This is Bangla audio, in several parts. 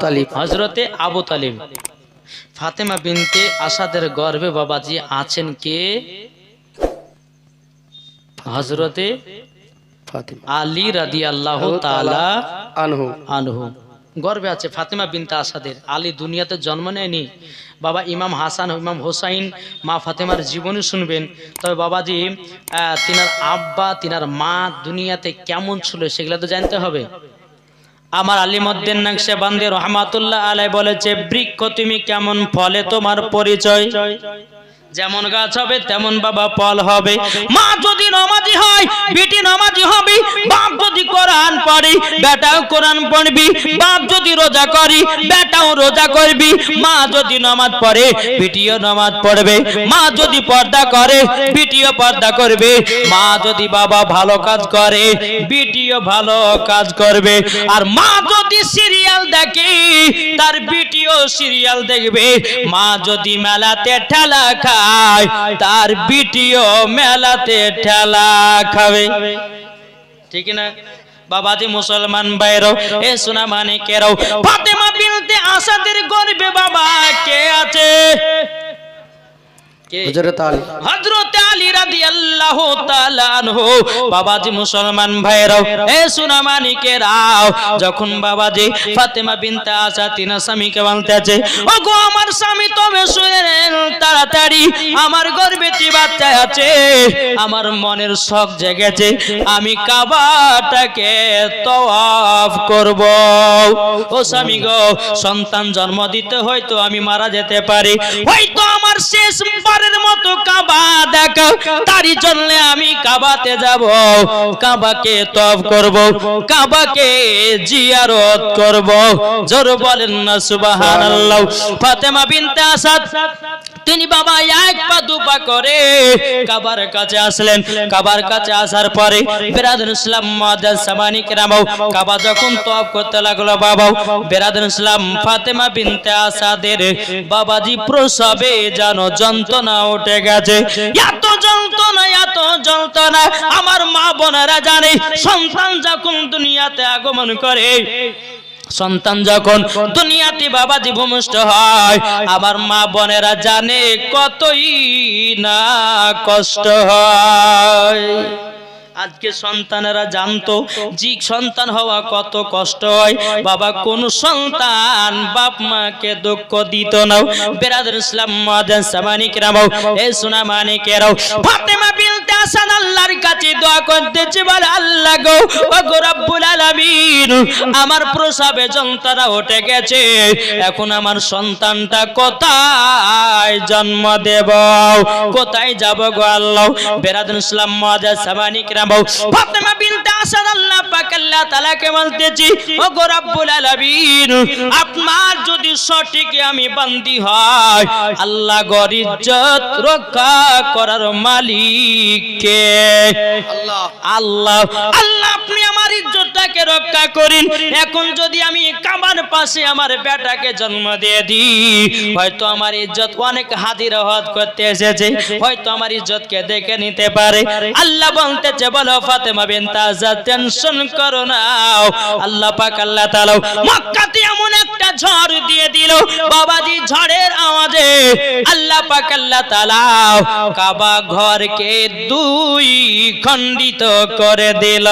তালিব। হজরতে আবু তালিব। ফাতেমা বিনতে আসাদের গর্ভে বাবাজি আছেন কে? হজরতে আলী রাদি আল্লাহ আনহু। আনহু। গর্বে আছে ফাতেমা বিনতে আসাদের। আলী দুনিয়াতে জন্ম নেয়নি। বাবা ইমাম হাসান ইমাম হোসাইন মা ফাতেমার জীবনী শুনবেন। তবে বাবাজি আহ, তিনার আব্বা তিনার মা দুনিয়াতে কেমন ছিল সেগুলো তো জানতে হবে। আমার আলিমদ্দিন নাকশে বান্দে রহমাতুল্লাহ আলাই বলেছে বৃক্ষ তুমি কেমন ফলে তোমার পরিচয়? যেমন গাছ হবে, তেমন বাবা ফল হবে। মা যদি নমাজি হয়, বেটি নমাজি হবে, বাপ যদি কোরআন পড়ে, বেটাও কোরআন পড়বি, বাপ যদি রোজা করি, বেটাও রোজা করবি। মা যদি নামাজ পড়ে, বেটিও নামাজ পড়বে। মা যদি পর্দা করে, বেটিও পর্দা করবে। মা যদি বাবা ভালো কাজ করে, বেটিও ভালো কাজ করবে। আর মা যদি সিরিয়াল দেখে, তার বেটিও সিরিয়াল দেখবে। মা যদি মেলাতে ঠেলা খায় তার বিটিও মেলাতে ঠেলা খাবে। ঠিক না? বাবাজি মুসলমান বাইরো এ সোনা মানে কেরাও ফাতেমা বিনতে আসাদের গর্বে বাবা কে আছে? কে? হজরত আলী। হযরত আলী রাদিয়াল্লাহু তাআলা আনহু। বাবাজি মুসলমান ভাইরাও এ সোনা মানিকেরাও যখন বাবাজি ফাতেমা বিনতে আসা তিনা স্বামীকে বলতে ও গো আমার স্বামী তবে শুনেন তাড়াতাড়ি আমার গর্ভবতী বাচ্চা আছে আমার মনের শখ জেগেছে আমি কাবাটাকে তওয়াফ করব। ও স্বামী গো সন্তান জন্ম দিতে হয়তো আমি মারা যেতে পারি হয়তো আমার শেষ বারের মতো কাবা দেখা তারই জন্য আমি কাবাতে যাব। কাবাকে তব করব, কাবাকে জিয়ারত করব। জোর বলেন না, সুবহানাল্লাহ। ফাতেমা বিনতে আসাদ, তিনি বাবা এক পা দু পা করে কাবার কাছে আসলেন। কাবার কাছে আসার পরে বেরাদুল ইসলাম মাদান সামানিক রামাও কাবা যখন তপ করতে লাগল বাবা বেরাদুল ইসলাম ফাতেমা বিনতে আসাদের বাবাজি প্রসবে জানো যন্ত্রণা উঠে গেছে। এত যন্ত্রণা এত যন্ত্রণা। আমার মা বোনেরা জানে, সন্তান যখন দুনিয়াতে আগমন করে, সন্তান যখন দুনিয়াতে বাবা ভূমিষ্ঠ হয়, আমার মা বোনেরা জানে কতই না কষ্ট হয়। আজকে সন্তানেরা জানতো জি সন্তান হওয়া কত কষ্ট হয়। বাবা, কোন সন্তান বাপ মাকে দুঃখ দিত না। বেরাদুল ইসলাম মাদান সামানিক রামাও, এ সোনা মানিকেরাও, ফাতেমা আসান আল্লাহর কাছে দোয়া করতেছে, বলে, আল্লাহ গো ও গো রব্বুল আলামিন, আমার প্রসাবে যন্ত্রণা উঠে গেছে। এখন আমার সন্তানটা কোথায় জন্ম দেব? কোথায় যাব গো আল্লাহ? বেরাদুল ইসলাম মাদান সামানিক রামাও ফাতেমা বিনতে আসান আল্লাহ পাক আল্লাহ তাআলাকে বলতেছি ও আলামিন আপনার যদি সঠিক আমি বান্দি হয় আল্লাহ গর ইজ্জত রক্ষা করার মালিক কে আল্লাহ। আল্লাহ আল্লাহ আপনি আমার ইজ্জতটাকে রক্ষা করেন। এখন যদি আমি কামার পাশে আমার বেটাকে জন্ম দিয়ে দিই, হয়তো আমার ইজ্জত অনেক হাদির হদ করতে এসেছে, হয়তো আমার ইজ্জতকে দেখে নিতে পারে। আল্লাহ বলতেছে, বলো ফাতেমা বিনতে, আজাদ, টেনশন করো না। আল্লাহ পাক, আল্লাহ তাআলা মক্কাতে এমন একটা ঝড় দিয়ে দিল। বাবাজি ঝড়ের আওয়াজে আল্লাহ পাক, আল্লাহ তাআলা কাবা ঘরকে দুই খণ্ডিত করে দিল।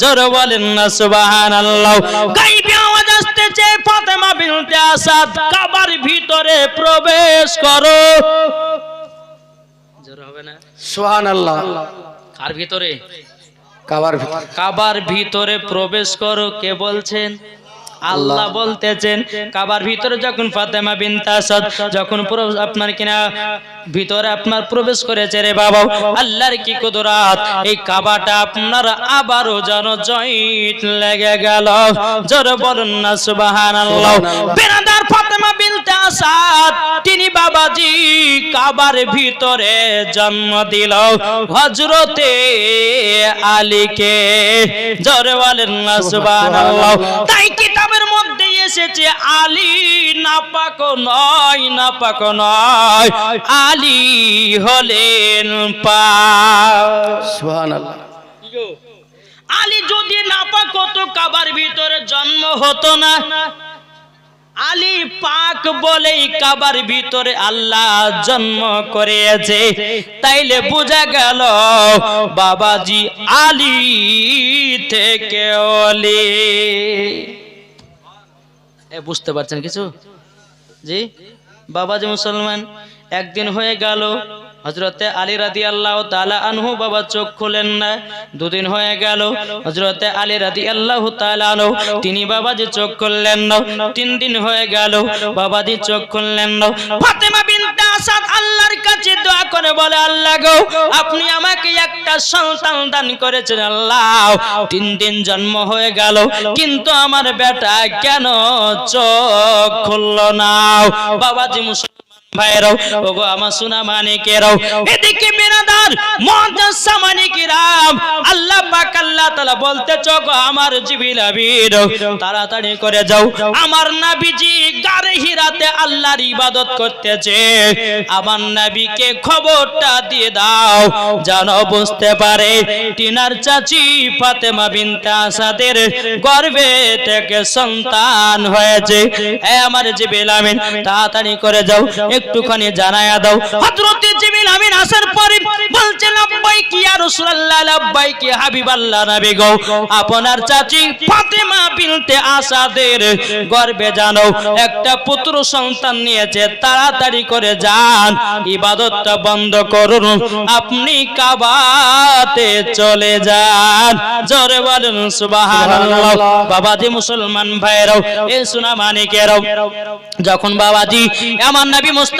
জোর বলেন না সুবহানাল্লাহ। আওয়াজ আসতেছে ফাতেমা বিনতে আসাদ কাবার ভিতরে প্রবেশ করো। জোর হবে না? সুবহানাল্লাহ। কার ভিতরে? কাবার কাবার ভিতরে প্রবেশ করো কে বলছেন? আল্লাহ বলতেছেন কাবার ভিতরে যখন ফাতেমা বিন তাসাদ যখন আপনার কিনা ভিতরে আপনার প্রবেশ করেছে রে বাবা আল্লাহর কি কুদরাত এই কাবাটা আপনার আবারও যেন জয়েন্ট লেগে গেল। জোর বলুন না সুবহানাল্লাহ। বেনাদার ফাতেমা বিনতে আসাদ তিনি বাবাজি কাবার ভিতরে জন্ম দিল। হজরতে আলীকে জোরে বলেন না সুবহানাল্লাহ তাই কিতাবের মধ্যে এসেছে আলী নাপাক নয় নাপাক নয় আলী হলেন পা আলী যদি নাপাক হতো কাবার ভিতরে জন্ম হতো না। বলেই কাবার ভিতরে আল্লাহ জন্ম করেছে। তাইলে বোঝা গেল বাবাজি আলী থেকে অলি। বুঝতে পারছেন কিছু? জি? বাবাজি মুসলমান, একদিন হয়ে গেল হজরতে আলী রাদি আল্লাহ তালা আনহু বাবা চোখ খুলেন না। দুদিন হয়ে গেল। হজরতে আলী রাদি আল্লাহ তালা আনহু, তিনি বাবাজি চোখ খুললেন না। তিন দিন হয়ে গেল, বাবাজি চোখ খুললেন না। ফাতেমা বিনতে আসাদ আল্লাহর কাছে দোয়া করে বলে, আল্লাহ গো, আপনি আমাকে একটা সন্তান দান করেছেন, আল্লাহ। তিন দিন জন্ম হয়ে গেল, কিন্তু আমার বেটা কেন চোখ খুলল না? বাবাজি মুসলমান ভাইরাও ওগো আমার সোনা মানিকেরাও। এদিকে বিনাদার আল্লাহ পাক আল্লাহ তাআলা আমার তাড়াতাড়ি করে যাও। আমার নবীজি গারে হিরাতে আল্লাহর ইবাদত করতেছে। আমার নবীকে খবরটা দিয়ে দাও। যেন বুঝতে পারে, টিনার চাচি ফাতেমা বিনতে আসাদের গর্ভে থেকে সন্তান হয়েছে। এ আমার জিবিল আমিন, তাড়াতাড়ি করে যাও। একটুখানি জানায়া দাও। হযরত জিবিল আমিন আসার পরে বলছে, লাব্বাইক ইয়া রাসূলুল্লাহ, লাব্বাইক ইয়া হাবিবাল্লাহ নবী গো। আপনার চাচি ফাতেমা বিনতে আসাদের গর্ভে জানো, একটা পুত্র সন্তান নিয়েছে, তাড়াতাড়ি করে যান, ইবাদতটা বন্ধ করুন, আপনি কাবাতে চলে যান। জোরে বলুন, সুবহানাল্লাহ। বাবাজি মুসলমান ভাইরাও এ সোনা মানিকেরাও যখন বাবাজি, আমার নবী মুস্তাফা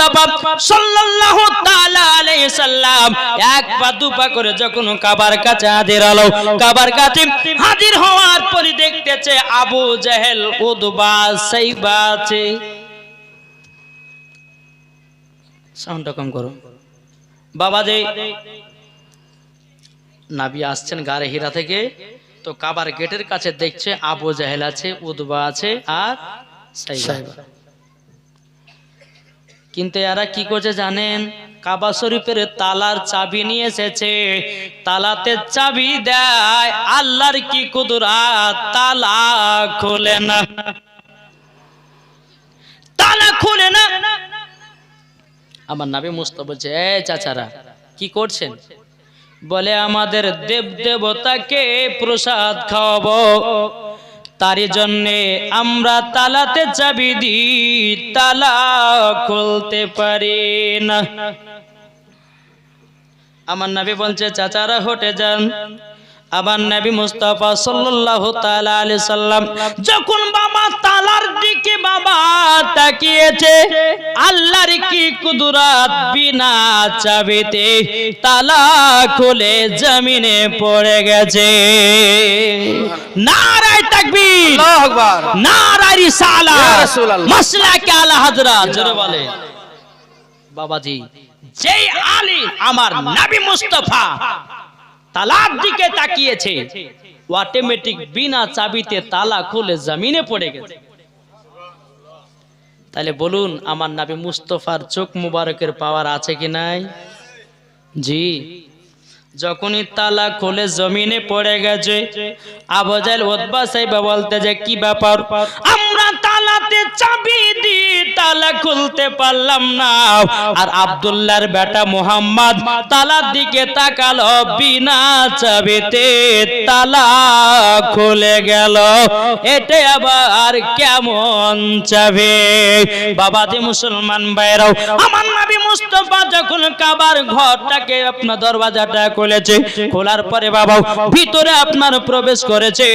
সাল্লাল্লাহু তাআলা আলাইহি সাল্লাম এক পা দু পা করে যখন কাবার কাছে হাজির হলো, কাবার কাছে হাজির হওয়ার পরে দেখতেছে আবু জেহেল, উদবা, সাইবা আছে। সাউন্ডটা কম করো। বাবাজি নাবি আসছেন গারে হীরা থেকে, তো কাবার গেটের কাছে দেখছে আবু জাহেল আছে, উদবা আছে আর সাইবা। কিন্তু এরা কি করছে জানেন? কাবা শরীফের তালার চাবি নিয়ে এসেছে। তালাতে চাবি দেয়, আল্লাহর কি কুদরা তালা খোলে না। তালা খুলে না। আমার নাবি মুস্ত বলছে, এ চাচারা, কি করছেন? বলে, আমাদের দেব দেবতাকে প্রসাদ খাওয়াবো। তারই জন্যে আমরা তালাতে চাবি দি তালা খুলতে পারি না। আমার নাবি বলছে, চাচারা, হটে যান। আবার নবী মুস্তফা সাল্লাল্লাহু তালা আলি সাল্লাম যখন বাবা তালার দিকে বাবা তাকিয়েছে? আল্লাহর কি কুদরত? বিনা চাবিতে তালা খুলে জমিনে পড়ে গেছে। নারায় তাকবীর আল্লাহু আকবার। নারায় রিসালা রাসূলুল্লাহ। মাসলাকে আলা হযরত জোরে বলে। বাবাজি যেই আলী আমার নবী মুস্তাফা তালার দিকে তাকিয়েছে অটোমেটিক বিনা চাবিতে তালা খুলে জমিনে পড়ে গেছে। তাহলে বলুন, আমার নাবি মুস্তফার চোখ মুবারকের পাওয়ার আছে কি নাই? জি। যখনই তালা খুলে জমিনে পড়ে গেছে আবজাইল ওদবা সাহেব বলতে যে, কি ব্যাপার? আমরা তালাতে চাবি দি তালা খুলতে পারলাম না। আর আব্দুল্লাহর বেটা মোহাম্মদ তালার দিকে তাকালো, বিনা চাবিতে তালা খুলে গেল। এটা আবার কেমন চাবে? বাবাজি মুসলমান ভাইরাও, আমার নবী মুস্তফা যখন কাবার ঘরটাকে আপনার দরওয়াজাটা খুলেছে, খোলার পরে বাবা ভিতরে আপনার প্রবেশ করেছে।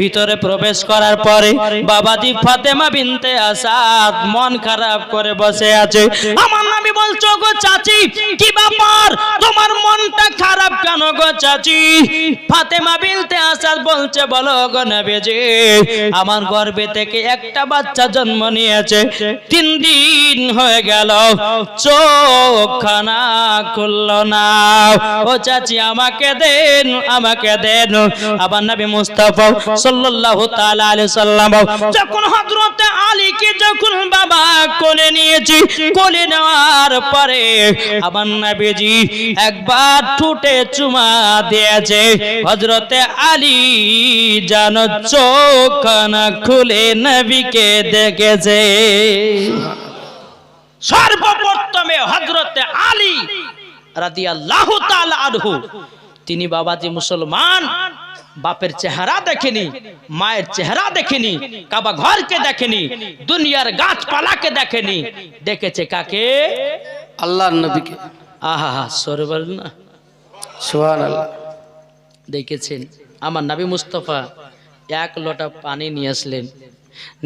ভিতরে প্রবেশ করার পরে বাবাজি ফাতেমা বিনতে আসাদ মন খারাপ করে বসে আছে। আমার নবী বলছো গো চাচি, কি ব্যাপার? তোমার মনটা খারাপ কেন গো চাচি? ফাতেমা বিনতে আসাদ বলছে, বলো গো নবীজি, আমার গর্ভে থেকে একটা বাচ্চা জন্ম নিয়েছে। তিন দিন হয়ে গেল, চোখ খানা খুলল না। ও চাচি, আমাকে দেন আমাকে দেন। আবার নবী মুস্তাফা সাল্লাল্লাহু তাআলা আলাইহি সাল্লাম, যখন আলীকে যখন বাবা কোলে নিয়েছি, কোলে নেওয়ার পরে আবার নবীজি একবার ঠুটে চুমা দিয়েছে, হযরতে আলী যেন চোখ না খুলে নবীকে দেখেছে। সর্বপ্রথমে হজরতে আলী রাদিয়াল্লাহু তাআলা তিনি বাবাজি মুসলমান বাপের চেহারা দেখেনি মায়ের চেহারা দেখেনি কাবা ঘরকে দেখেনি দুনিয়ার গাছপালাকে দেখেনি। দেখেছে কাকে? আল্লাহর নবীকে। আহা হা সরে বলেন না। সুহান আল্লাহ দেখেছেন আমার নাবি মুস্তফা এক লোটা পানি নিয়ে আসলেন।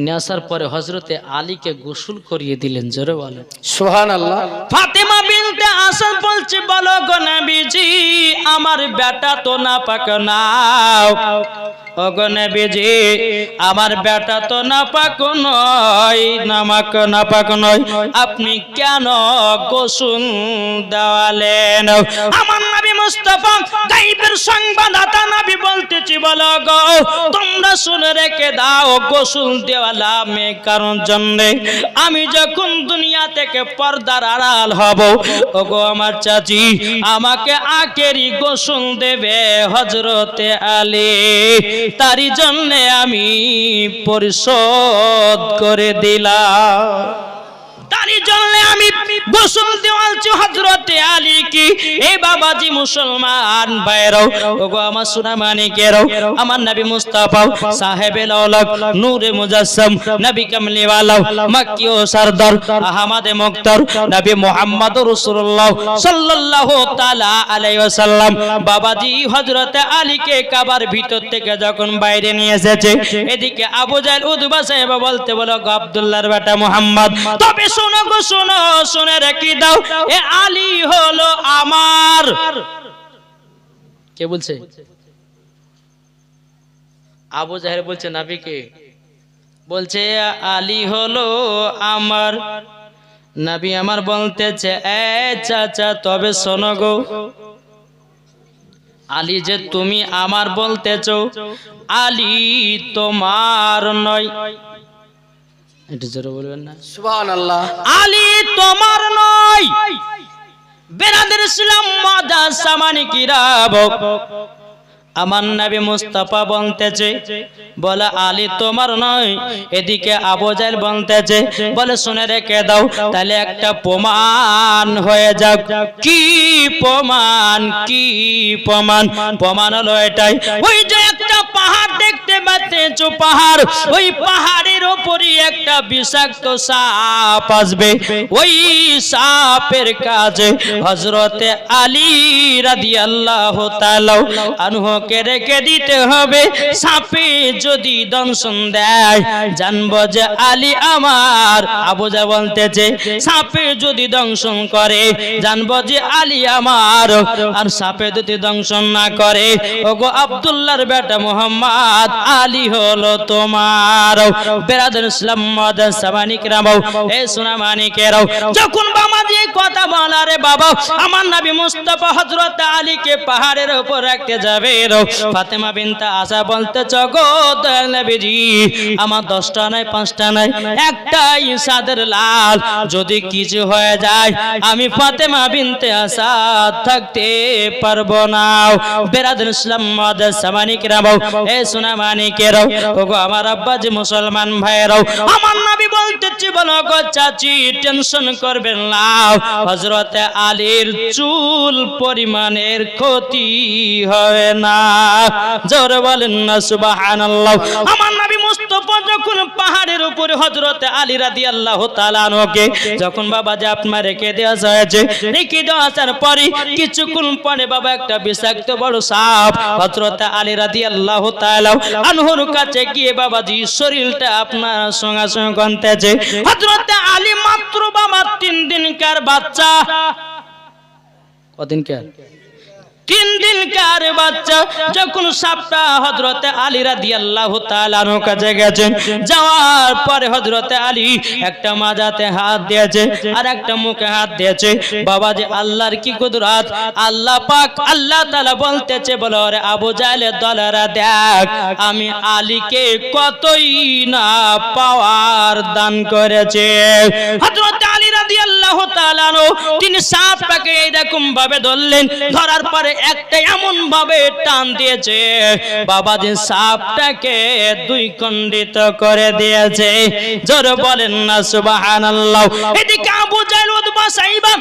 নিয়ে আসার পরে হজরতে আলীকে গোসল করিয়ে দিলেন জোরে বলেন। সুহান আল্লাহ ফাতেমা বিনতে আসাদ বলছে বলো গো নবীজি আমার বেটা তো না পাক নাও। নবীজি, আমার বেটা তো না পাক নয়, নামাক না পাক নয়। আপনি কেন গোসল দেওয়ালেন? আমার নবী মুস্তাফা গাইবের সংবাদদাতা নবী বলতেছি, বলো গো, তোমরা শুনে রেখে দাও, গোসল দেওয়ালামে কারণ জন্যে। আমি যখন দুনিয়া থেকে পর্দার আড়াল হব, ওগো আমার চাচি, আমাকে আকেরি গোসল দেবে হজরতে আলী। তারই জন্যে আমি পরিশোধ করে দিলাম। তারই জন্য আমি গোসল হজরতে আলী কি? বাবাজি মুসলমান ভাইরাও ওগো আমার আমার নবী নূরে মুজাসসাম নবী সরদার, আহমদে মুক্তার, নবী মুহাম্মদ রাসূলুল্লাহ সাল্লাল্লাহু তাআলা আলাইহি ওয়াসাল্লাম। বাবাজি হযরতে কাবার ভিতর থেকে যখন বাইরে নিয়ে এসেছে, এদিকে আবু জাহেল উদবা সাহেব বলতে বলো আব্দুল্লাহর বেটা মুহাম্মদ, তবে শোনো গো, শোনো, শুনে রেখে দাও। এ আলী হলো আমার। কে বলছে? আবু জাহের বলছে নাবিকে বলছে, আলী হলো আমার। নাবি আমার বলতেছে, এ চাচা, তবে শোনো গো। আলী যে তুমি আমার বলতেছ, আলী তোমার নয়। একটু জোরে বলবেন না? সুহান আলী তোমার নয় বেরাদের ইসলাম মাদা সামানি কিরাব আমার নবী মুস্তাফা বলতেছে বলে আলী তোমার নয় এদিকে আবু জাহেল বলতেছে বলে শুনে রেখে দাও তাহলে একটা প্রমাণ হয়ে যাক। কি প্রমাণ কি প্রমাণ? প্রমাণ হলো এটাই ওই যে একটা পাহাড় দেখতে পাচ্ছ পাহাড়, ওই পাহাড়ের ওপরই একটা বিষাক্ত সাপ আসবে। ওই সাপের কাজে হজরতে আলী রাদিয়াল্লাহু তাআলা আনহুকে রেখে দিতে হবে। সাপে যদি দংশন দেয়, জানব যে আলী আমার আবুজা বলতেছে, সাপে যদি দংশন করে, জানব যে আলী আমার, আর সাপে যদি দংশন না করে, ওগো আব্দুল্লাহর বেটা মোহাম্মদ আলী হলো তোমার। বেরাদুল ইসলাম মাদান সামানিক রামাও এ সোনা মানিকেরাও যখন বাবা দিয়ে কথা বলা রে বাবা আমার নবী মুস্তাফা হযরত আলীকে পাহাড়ের উপর রাখতে যাবে রো। ফাতেমা বিনতে আশা বলতে জগৎ নবীজি আমার দশটা নাই পাঁচটা নাই একটাই সাদের লাল। যদি কিছু হয়ে যায় আমি ফাতেমা বিনতে আশা থাকতে পারব না। বেরাদুল ইসলাম মাদান সামানিক রামাও এ সোনা মানিকেরাও ওগো আমার আব্বা যে মুসলমান ভাইরাও আমার নবী বলতেছি, বলো গো চাচি, টেনশন করবেন না। হযরত আলীর চুল পরিমাণের ক্ষতি হবে না। জোরে বলেন না, সুবহানাল্লাহ। আমার নবী যখন পাহাড়ের উপরে হযরতে আলী রাদিয়াল্লাহু তাআলা আনহুকে যখন বাবা যে আপনার রেখে দেওয়া হয়েছে রেখে দেওয়া আসার পরে কিছুক্ষণ পরে বাবা একটা বিষাক্ত বড় সাপ হযরতে আলী রাদিয়াল্লাহু তাআলা আনহুর কাছে গিয়ে বাবাজি শরীরটা আপনার সঙ্গে সঙ্গে গন্তেছে। হযরতে আলী মাত্র বাবা তিন দিনকার বাচ্চা। কদিনকার? তিন দিন কার বাচ্চা যখন সাপটা হজরতে আলী রাদিয়াল্লাহু তাআলার কাছে গেছেন যাওয়ার পরে হজরতে আলী একটা মাজাতে হাত দিয়েছে আর একটা মুখে হাত দিয়েছে বাবা যে আল্লাহর কি কুদরত? আল্লাহ পাক আল্লাহ তালা বলতেছে, বলো রে আবু জাহেলের দলেরা দেখ, আমি আলীকে কতই না পাওয়ার দান করেছে। হজরতে আলী রাদিয়াল্লাহু তাআলা তাআলা তিনি সাপটাকে এইরকম ভাবে ধরলেন, ধরার পরে একটা এমন ভাবে টান দিয়েছে বাবা যে সাপটাকে দুই খণ্ডিত করে দিয়েছে। জোর বলেন না, সুবহানাল্লাহ। এদিকে আবু জাহেল সাইবা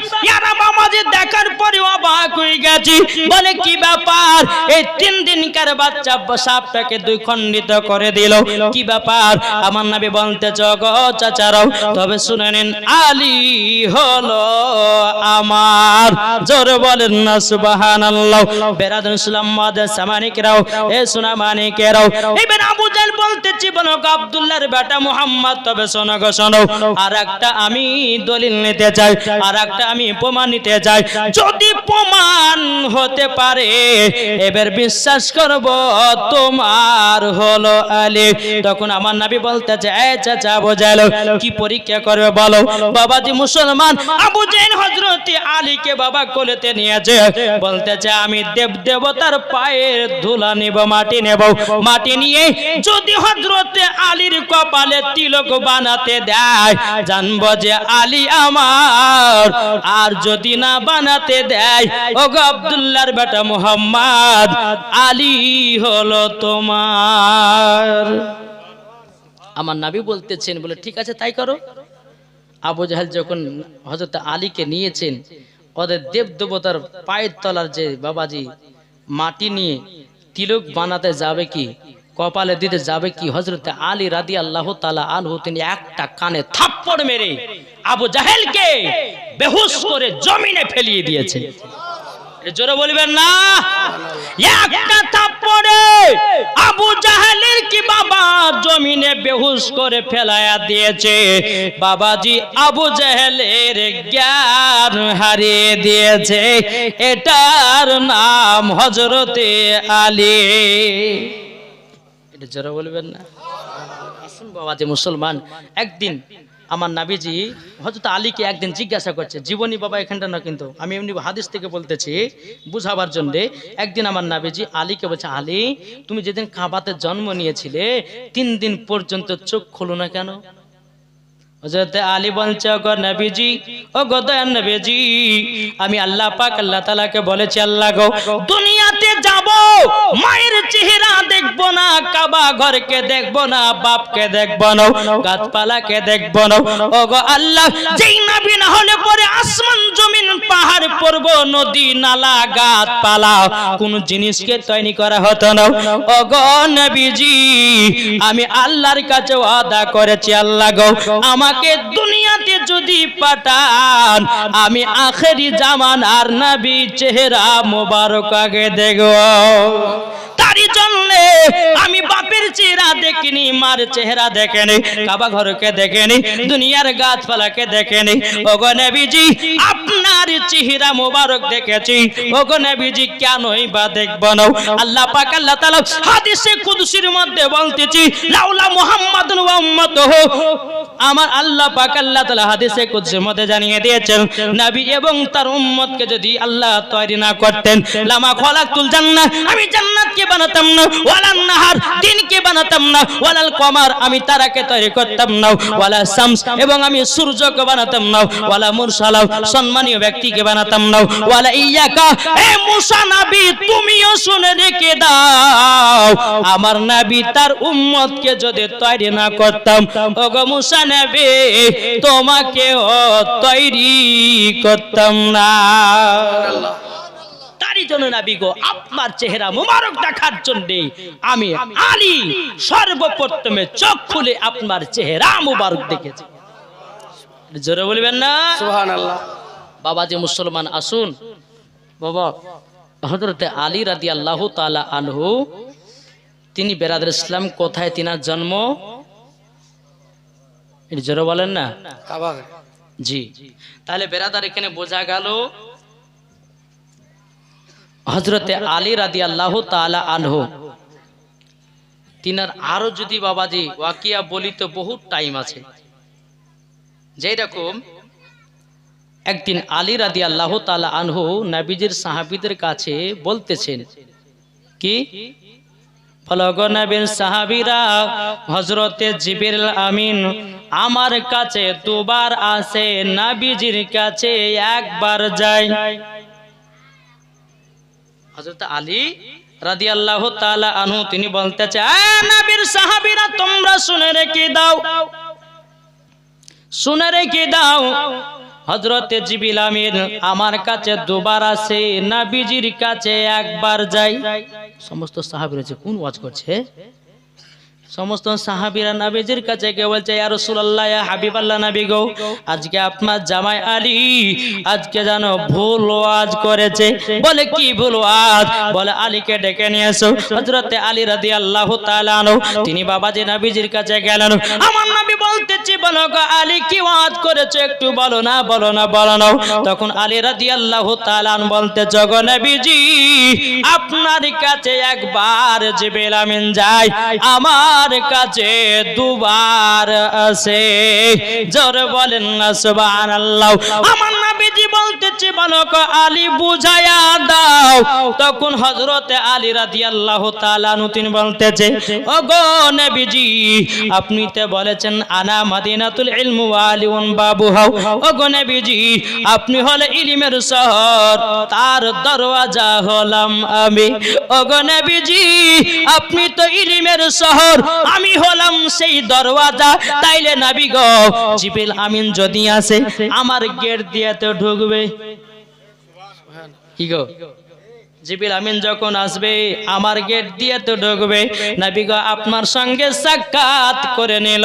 আমার বলেন না, সুবহানাল্লাহ। বেরাদুল এ সোনা মানিকেরাও। এবার আবু জাহেল বলতেছি, বলো আব্দুল্লাহর বেটা মুহাম্মদ, তবে শোনো শোনো। আর একটা আমি দলিল নিতে চাই। আর একটা আমি প্রমাণ নিতে চাই যদি প্রমাণ হতে পারে। এবার বিশ্বাস করব তোমার হলো আলী। তখন আমার নাবি বলতে চায় চাচা বোঝালো কি পরীক্ষা করবে বলো? বাবাজি মুসলমান, আবু জেন হজরত আলীকে বাবা কোলেতে নিয়েছে। বলতে চায় আমি দেব দেবতার পায়ের ধুলা নিব, মাটি নেব। মাটি নিয়ে যদি হজরত আলীর কপালে তিলক বানাতে দেয়, জানব যে আলী আমার। আর যদি না বানাতে দেয় ও গো আব্দুল্লাহর বেটা মোহাম্মদ, আলী হলো তোমার। আমার নাবি বলতেছেন, বলে, ঠিক আছে, তাই করো। আবু জাহেল যখন হজরত আলীকে নিয়েছেন, ওদের দেব দেবতার পায়ের তলার যে বাবাজি, মাটি নিয়ে তিলক বানাতে যাবে কি, কপালে দিতে যাবে কি হজরত আলী রাদি আল্লাহ তালা আনহু, তিনি একটা কানে থাপ্পড় মেরে আবু জাহেলকে বেহুশ করে জমিনে ফেলিয়ে দিয়েছে। জোরে বলবেন না। একটা থাপ্পড়ে আবু জাহেলের কি বাবা জমিনে বেহুশ করে ফেলায়া দিয়েছে? বাবাজি আবু জাহেলের জ্ঞান হারিয়ে দিয়েছে। এটার নাম হজরতে আলী। এটা জোরে বলবেন না। আসুন বাবাজি মুসলমান, একদিন আমার নাবিজি হজরত আলীকে একদিন জিজ্ঞাসা করছে, জীবনী বাবা এখানটা না কিন্তু? আমি এমনি হাদিস থেকে বলতেছি, বুঝাবার জন্য, একদিন আমার নাবিজি আলীকে বলছে, আলী, তুমি যেদিন কাবাতে জন্ম নিয়েছিলে, তিন দিন পর্যন্ত চোখ খোলো না কেন? হযরত আলী বলছে ওগো নবীজি ও গো নবীজি আমি আল্লাহ পাক আল্লাহ তাআলাকে বলেছি আল্লাহ গো দুনিয়াতে যাব মায়ের চেহারা দেখব না কাবা ঘরকে দেখব না বাপকে দেখব না গাছপালাকে দেখব না। ও গো আল্লাহ যেই নবী না হলে পরে আসমান জমিন পাহাড় পর্ব, নদী, নালা গাছপালা কোন জিনিসকে তৈরি করা হতো না। নবীজি, আমি আল্লাহর কাছে আদা করেছি, আল্লাহ গো, আমাকে দুনিয়াতে যদি পাঠান আমি আখেরি জামান আর নবী চেহারা মোবারক আগে জন্য আমি বাপের চেহারা দেখিনি, মার চেহারা দেখেনি, কাবা ঘরকে দেখেনি, দুনিয়ার গাছপালাকে দেখেনি। আপনার চেহারা মোবারক দেখেছি। ওগো নবীজি, কেনই বা দেখব না? আল্লাহ পাক, আল্লাহ তাআলা হাদিসে কুদসির মধ্যে বলতেছি, লাউলা মুহাম্মাদুন আমার আল্লাহ পাক, আল্লাহ হাদিসে কুদসির মধ্যে জানিয়ে দিয়েছেন, নবী এবং তার উম্মতকে যদি আল্লাহ তৈরি না করতেন, লামা খলাকতুল জান্নাহ, আমি জান্নাতকে বানাতাম না ওয়ালান নাহার, দিনকে বানাতাম না, ওয়ালাল কমার, আমি তারাকে তৈরি করতাম না, ওয়ালা শামস, এবং আমি সূর্যকে বানাতাম না, ওয়ালা মুরসালাও, সম্মানীয় ব্যক্তিকে বানাতাম না, ওয়ালা ইয়াকা হে মুসা নবী, তুমিও শুনে রেখে দাও, আমার নবী তার উম্মতকে যদি তৈরি না করতাম, ওগো মুসা নবী তোমাকেও তৈরি করতাম না। তারই জন্য নাবি গো আপনার চেহারা মুবারক দেখার জন্য আমি আলী সর্বপ্রথমে চোখ খুলে আপনার চেহারা মুবারক দেখেছি। জোরে বলবেন না? বাবা যে মুসলমান আসুন। বাবা হজরতে আলী রাদি আল্লাহ তালা আনহু তিনি বেরাদের ইসলাম কোথায় তিনার জন্ম? এটা জোরে বলেন না? জি। তাহলে বেরাদার এখানে বোঝা গেল হজরতে আলী রাদি আল্লাহ তালা আনহু। তিনার আরও যদি বাবাজি ওয়াকিয়া বলি তো বহুত টাইম আছে। যেই রকম একদিন আলী রাদি আল্লাহ তালা আনহু নাবিজির সাহাবিদের কাছে বলতেছেন কি? ফলগ নবীন সাহাবিরা হজরতে জিবির আমিন আমার কাছে দুবার আসে, নাবিজির কাছে একবার যায়। হযরত আলী রাদিয়াল্লাহু তাআলা আনহু, তিনি বলতেছে, "এ নবীর সাহাবীরা, তোমরা শুনে রেখে দাও। শুনে রেখে দাও। হজরতে জিবিল আমির আমার কাছে দুবার আসে, নাবিজির কাছে একবার যাই সমস্ত সাহাবিরা যে কোন ওয়াজ করছে? সমস্ত সাহাবীরা নাবিজির কাছে কে বলছে, ইয়া রাসূলুল্লাহ, ইয়া হাবিবাল্লাহ নবী গো, আজকে আপনার জামাই আলী আজকে জানো ভুল ওয়াজ করেছে। বলে, কি ভুল ওয়াজ? বলে, আলীকে ডেকে নিয়ে এসো। হযরতে আলী রাদিয়াল্লাহু তাআলা তিনি বাবাজি নাবিজির কাছে গেলেন। আমার নবী বলতেছি, বলো গো আলী কি ওয়াজ করেছে, একটু বলো না বলো না বলো না। তখন আলী রাদিয়াল্লাহু তাআলা বলতে জগ নবীজি, আপনার কাছে একবার জিবরিল আমিন যায়, আমার কাছে দুবার আসে। জোর বলেন না, সুবহানাল্লাহ। আমার নবীজি বলতেছে বলো গো আলী বুঝায়া দাও। তখন হযরতে আলী রাদিয়াল্লাহু তাআলা আনহু বলতেছে ও গো নবীজি, আপনি তো বলেছেন, আনা মাদিনাতুল ইলমু ওয়ালিউন বাবুহাও ও গো নবীজি, আপনি হলে ইলমের শহর তার দরওয়াজা হলাম আমি। ও গো নবীজি, আপনি তো ইলমের শহর আমি হলাম সেই দরওয়াজা। তাইলে নবী গো জিবিল আমিন যদি আসে আমার গেট দিয়ে তো ঢুকবে। কি গো? জিবিল আমিন যখন আসবে আমার গেট দিয়ে তো ঢুকবে। নবী গো আপনার সঙ্গে সাক্ষাৎ করে নিল।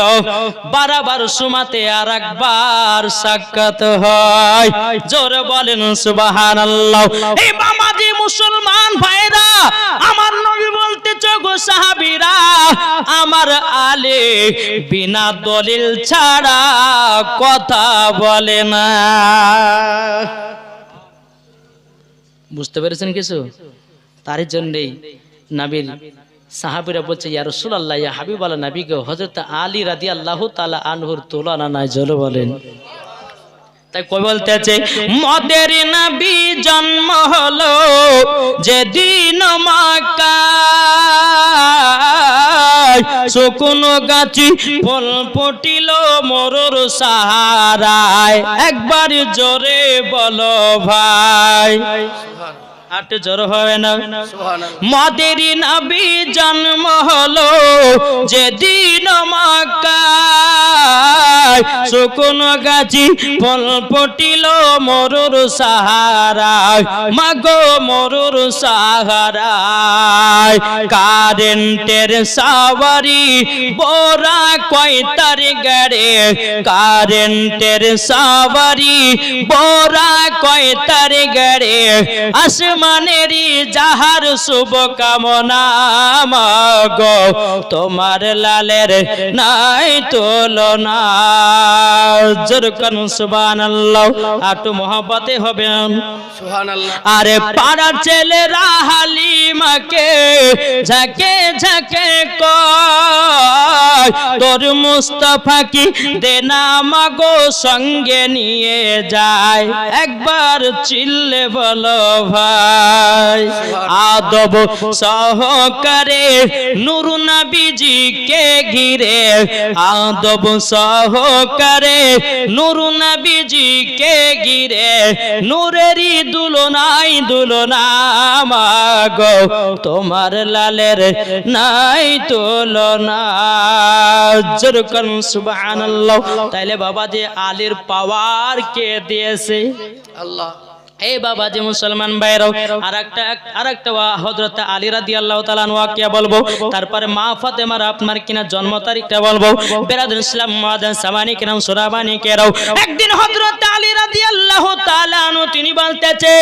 বারবার সুমাতে আর একবার সাক্ষাৎ হয়। জোরে বলেন সুবহানাল্লাহ। এই বাবাজি মুসলমান ভাইরা আমার নবী সাহাবীরা, আমার আলে বিনা দলিল ছাড়া কথা বলে না। বুঝতে পেরেছেন কিছু? তার জন্যই নাবিল সাহাবিরা বলছে, ইয়া রাসূলুল্লাহ, ইয়া হাবিবাল্লাহ, নবী গো, হযরত আলী রাদিয়াল্লাহু তাআলা আনহুর তুলনা নাই, জোরে বলেন। তাই কই বলতেছে, মদের নবী জন্ম হলো যেদিন মক্কায় শুকনো গাছি ফল ফুটিল মরুর সাহারায়। একবার জোরে বলো ভাই। আট জোর হবে না। মদেরি নবী জন্ম হলো যেদিন মক্কায়। শুকনো গাছি ফল ফুটিল মরুর সাহারায়। মাগো মরুর সাহারায়। কারেন্টের সাওয়ারি বোরা কয়তার গাড়ে। কারেন্টের সাওয়ারি বোরা কয়তার গাড়ে। আসমানেরই যাহার শুভ কামনা মাগো তোমার লালের নাই তুলনা। জোর কান সুবহানাল্লাহ আটু মহব্বতে হবে। আরে পাড়ার ছেলেরা হালিমাকে ঝাঁকে ঝাঁকে কয় তোর মুস্তফা কি দেনা মাগো সঙ্গে নিয়ে যায়? একবার চিল্লে বলো ভাই। আদব সহকারে নুর নবীজিকে ঘিরে। আদব সহকারে নুর নবীজিকে ঘিরে। নূরেরই দুলনাই দুলনা মাগো তোমার লালের নাই তুলনা। যেরকম সুবহানাল্লাহ। তাইলে বাবা যে আলীর পাওয়ার কে দিয়েছে? আল্লাহ। এই বাবা, যে মুসলমান ভাইরাও আর একটা আর একটা আলী আল্লাহ বলব, তারপরে মা ফাতেমার আপনার কিনা জন্ম তারিখটা বলব, বেরাদুল ইসলাম কেরাও। একদিন হজরত আলী আল্লাহ তিনি বলতেছে,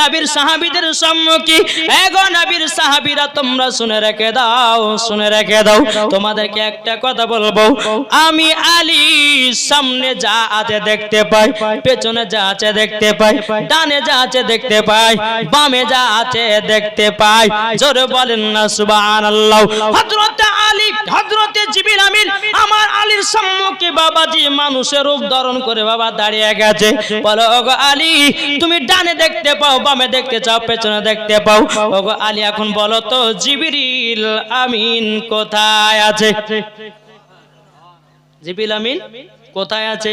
নবীর সাহাবীদের সম্মুখী এগো নবীর সাহাবীরা, তোমরা শুনে রেখে দাও, শুনে রেখে দাও, তোমাদেরকে একটা কথা বলব, আমি আলী সামনে যা আছে দেখতে পাই, পেছনে যা আছে দেখতে পাই, ডানে যা আছে দেখতে পাই, বামে যা আছে দেখতে পাই। জোরে বলেন না, সুবহানাল্লাহ। হযরত আলী, হযরত আমিন, আমার আলীর সম্মুখে বাবাজি মানুষের রূপ ধারণ করে বাবা দাঁড়িয়ে গেছে। বলো, ওগো আলী, তুমি ডানে দেখতে পাও, বামে দেখতে চাও, পেছনে দেখতে পাও। ওগো আলী, এখন বলো তো আমিন কোথায় আছে? জিবিল আমিন? কোথায় আছে?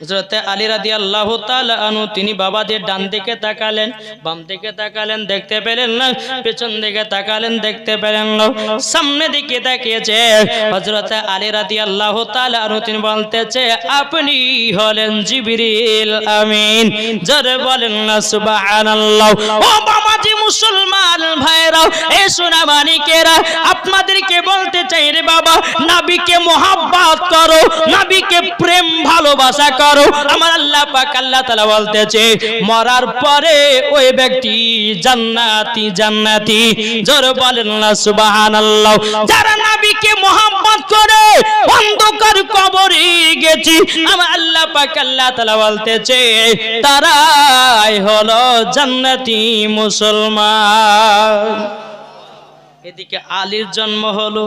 হযরতে আলী রাদিয়াল্লাহু তাআলা আনহু, তিনি বাবাদের ডান দিকে তাকালেন, বাম দিকে তাকালেন, দেখতে পেলেন না, পেছন দিকে তাকালেন, দেখতে পেলেন না, সামনে দিকে তাকিয়েছে। হযরতে আলী রাদিয়াল্লাহু তাআলা আনহু, তিনি বলতেছে, আপনি হলেন জিবরিল আমিন। জোরে বলেন না, সুবহানাল্লাহ। মুসলমান ভাইরাও এ সোনা মানিকেরা আপনাদেরকে বলতে চাই রে বাবা, নবীকে মোহাব্বত করো, নবীকে প্রেম ভালোবাসা করো। আমার আল্লাহ পাক আল্লাহ তাআলা বলতেছে, মরার পরে ওই ব্যক্তি জান্নাতি জান্নাতি। জোরে বলেন না, সুবহানাল্লাহ। যারা নবীকে মোহাব্বত করে অন্ধকার কবরে গেছি, আমার আল্লাহ পাক আল্লাহ তাআলা বলতেছে, তারাই হলো জান্নাতি মুসলমান। এদিকে আলীর জন্ম হলো।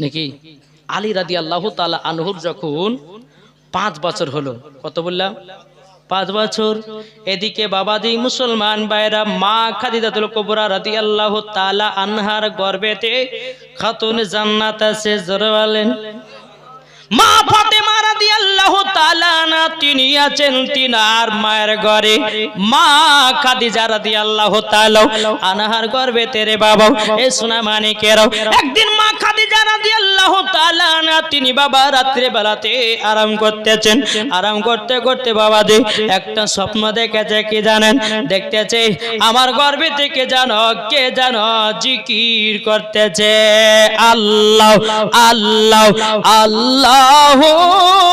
নাকি? আলী রাদি আল্লাহ তালা আনহুর যখন পাঁচ বছর হলো, কত বললাম? পাঁচ বছর। এদিকে বাবা দি মুসলমান বাইরা মা খাদিদাতুল কুবরা রাদি আল্লাহ তালা আনহার গর্বেতে খাতুন জান্নাত আছে, জোরে বলেন। মা ফাতেমা রাদিয়াল্লাহু তাআলা না, তিনি আছেন তিনার মায়ের ঘরে। মা খাদিজা রাদিয়াল্লাহু তাআলা, আনহার গর্ভে তেরে বাবা, এ সোনা মানিকেরাও একদিন মা খাদিজা রাদিয়াল্লাহু তাআলা না, তিনি বাবা রাত্রে বেলাতে আরাম করতেছেন। আরাম করতে করতে বাবা দে, একটা স্বপ্ন দেখেছে কি জানেন? দেখতেছে, আমার গর্ভে থেকে জানো কে জানো জিকির করতেছে। আল্লাহ আল্লাহ আল্লাহ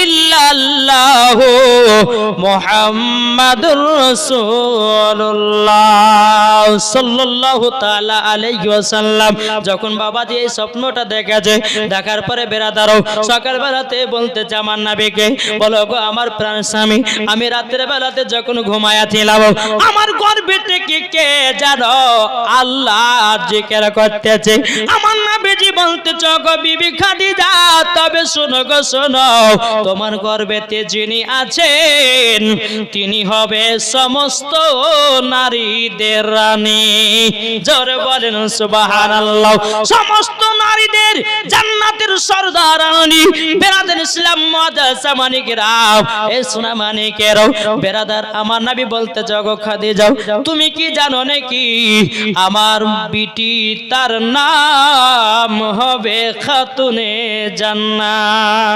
ইল্লাল্লাহ মুহাম্মাদুর রাসূলুল্লাহ যখন বাবাজি এই স্বপ্নটা দেখেছে, দেখার পরে বেরাদারও সকাল বেলাতে বলতেছে আমার নাবিকে, বলো গো, আমার প্রাণ স্বামী, আমি রাতের বেলাতে যখন ঘুমায়াছিলাম আমার গর্ভে থেকে কে জানো আল্লাহ জিকির করতেছে? আমার নাবিজি বলতে গো বিবি খাদিজা, তবে শোনো গো শোনো, তোমার গর্ভেতে যিনি আছেন, তিনি হবে সমস্ত নারীদের রানী। জোরে বলেন, সুবহানাল্লাহ। সমস্ত নারীদের জান্নাতের সর্দার রানী, বেরাদার ইসলাম মাদ্রাসা মানিকেরাও এ সোনা মানিকেরাও বেরাদার, আমার নবী বলতে জগ খাদি যাও তুমি কি জানো নাকি আমার বিটি তার নাম হবে খাতুনে জান্নাত?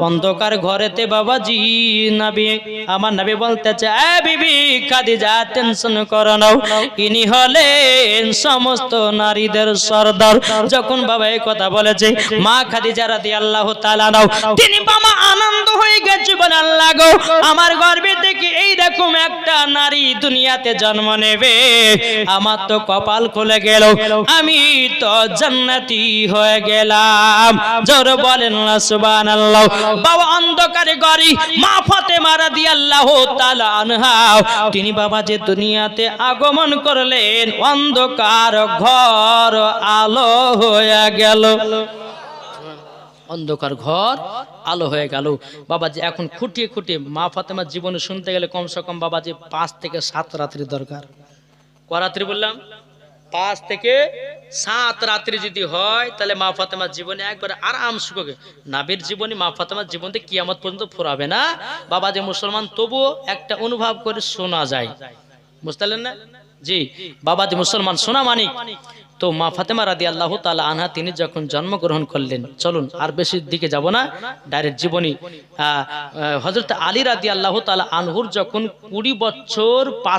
অন্ধকার ঘরেতে বাবাজি নবী, আমার নবী বলতেছে টেনশন করো ইনি হলেন সমস্ত নারীদের সর্দার। যখন বাবা এই কথা বলেছে, মা খাদিজা রাদি আল্লাহ তিনি বাবা আনন্দ হয়ে গেছে বলে আল্লাহ গো। আমার গর্ভে থেকে এই রকম একটা নারী দুনিয়াতে জন্ম নেবে। আমার তো কপাল খুলে গেল। আমি তো জান্নাতি হয়ে গেলাম। জোর বলেন না, সুবহানাল্লাহ। বাবা অন্ধকারে গরি মা ফাতেমা রাদিয়াল্লাহু তাআলা আনহা। তিনি বাবা যে দুনিয়াতে আগমন করলেন, অন্ধকার ঘর আলো হয়ে গেল। অন্ধকার ঘর, আলো হয়ে গেল। বাবাজি, এখন খুঁটিয়ে খুঁটিয়ে, মা ফাতেমার জীবনে শুনতে গেলে কমসে কম বাবাজি পাঁচ থেকে সাত রাত্রি দরকার। ক রাত্রি বললাম? পাঁচ থেকে সাত রাত্রি যদি হয়, তাহলে মা ফাতেমার জীবনে একবার আরাম সুখে নাবির জীবনে, মা ফাতেমার জীবনে কিয়ামত পর্যন্ত ফুরাবে না। বাবা যে মুসলমান, তবুও একটা অনুভব করে শোনা যায়। বুঝতে না? জি বাবা যে মুসলমান শোনা মানিক। তো মা ফাতেমা রাদি আল্লাহ তালা আনহা, তিনি যখন জন্মগ্রহণ করলেন, চলুন আর বেশি দিকে যাব না, ডাইরেক্ট জীবনী হজরত আলী রাদি আল্লাহ তালা আনহুর যখন কুড়ি বছর পাঁচ